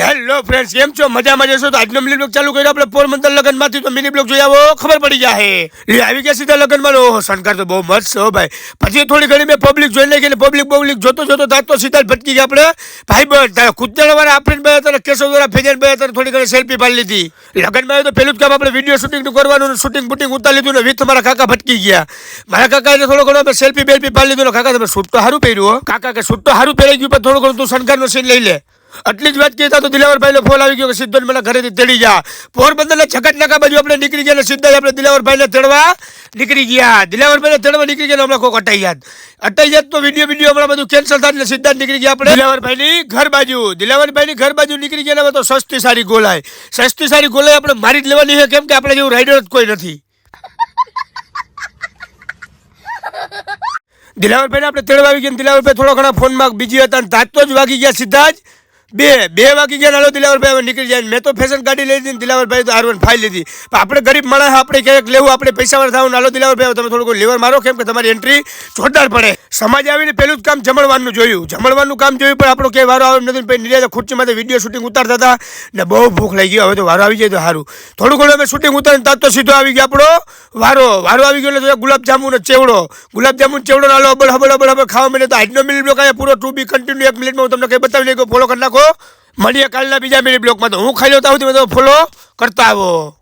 Hello friends કેમ છો? મજામાં જશો તો આજનો મિની બ્લોગ ચાલુ કર્યો. આપણે પોરબંદર લગ્નમાંથી તો મિની બ્લોગ જોઈ આવો. ખબર પડી જાય લે, આવી ગયા સીધા લગ્નમાં? ઓહો, શણગાર તો બહુ મસ્ત છો ભાઈ. પછી થોડી ઘણી મેં પબ્લિક જોઈ નાખી પબ્લિક પબ્લિક જોતો જોતો તો સીધા ભટકી ગયા આપણે. ભાઈ બન તારા કુદરવાળા આપણે બે હતા કેશવ દ્વારા ફેજન બે હતા થોડી ઘણી સેલ્ફી પાડી લીધી. લગ્નમાં આવ્યો તો પેલું જ કામ આપણે વીડિયો શૂટિંગનું કરવાનું શૂટિંગ બુટિંગ ઉતારી લીધું ને વિથ મારા કાકા ભટકી ગયા. મારા કાકા એને થોડો ઘણો સેલ્ફી બેલ્ફી પાડી લીધું કાકા તમે શૂટ તો સારું પહેર્યું કાકા કે શૂટ તો સારું પહેરાઈ ગયું, પણ થોડું ઘણું તું શણગારનો સીન લઈ લે. આટલી જ વાત કહેતા તો દિલાવરભાઈનો ફોન આવી ગયો કે સિદ્ધો મને ઘરેથી તેડી જા. પોરબંદરના છકટ નાકા બાજુ આપણે નીકળી ગયા સીધા આપણે દિલાવરભાઈને તેડવા નીકળી ગયા. દિલાવરભાઈને તેડવા નીકળી ગયા હમણાં કોક અટાઈ યાદ અટાઈ યાદ તો વીડિયો વીડિયો હમણાં બધું કેન્સલ થાય એટલે સીધા નીકળી ગયા આપણે. દિલાવરભાઈની ઘર બાજુ, દિલાવરભાઈની ઘર બાજુ નીકળી ગયા તો સસ્તી સારી ગોલાય. સસ્તી સારી ગોલાય આપણે મારી જ લેવાની છે, કેમ કે આપણે જેવું રાઈડર જ કોઈ નથી. દિલાવરભાઈને આપણે તેડવા આવી ગયા દિલાવરભાઈ થોડા ઘણા ફોનમાં બીજી હતા ને તાત જ વાગી ગયા સીધા જ. બે બે વાગી ગયા નાલો દિલાવરભાઈ હવે નીકળી જાય. મેં તો ફેશન ગાડી લઈ લીધી દિલાવરભાઈ તો આરવન ફાઈ લીધી. પણ આપણે ગરીબ માણસ, આપણે ક્યાંક લેવું, આપણે પૈસાવાળા થવું નાલો દિલાવરભાઈ તમે થોડું લેવર મારો કેમ કે તમારી એન્ટ્રી જોરદાર પડે. સમાજ આવીને પહેલું જ કામ જમણવાનું જોયું. જમણવાનું કામ જોયું પણ આપણો ક્યાંય વારો આવે નથી પછી નિર્યાત ખુરચીમાંથી વીડિયો શૂટિંગ ઉતારતા હતા ને બહુ ભૂખ લાગી ગઈ. હવે તો વારો આવી જાય તો સારું થોડું ઘણું અમે શૂટિંગ ઉતારીને તાત તો સીધો આવી ગયો આપણો વારો. વારો આવી ગયો એટલે ગુલાબજાંબુ ને ચેવડો. ગુલાબજાંબુ ચેવડો નાલો અબલ હબલ અબલ હબલ ખાવા મળે તો આજનો મિનિટ બ્લોક પૂરો ટુ બી કન્ટિન્યુ એક મિનિટમાં હું તમને કંઈ બતાવી લઈ ફોલો કરી નાખો. મળીએ કાલના બીજા મિનિટ બ્લોકમાં તો હું ખાઈ લઉં તો ફોલો કરતા આવો.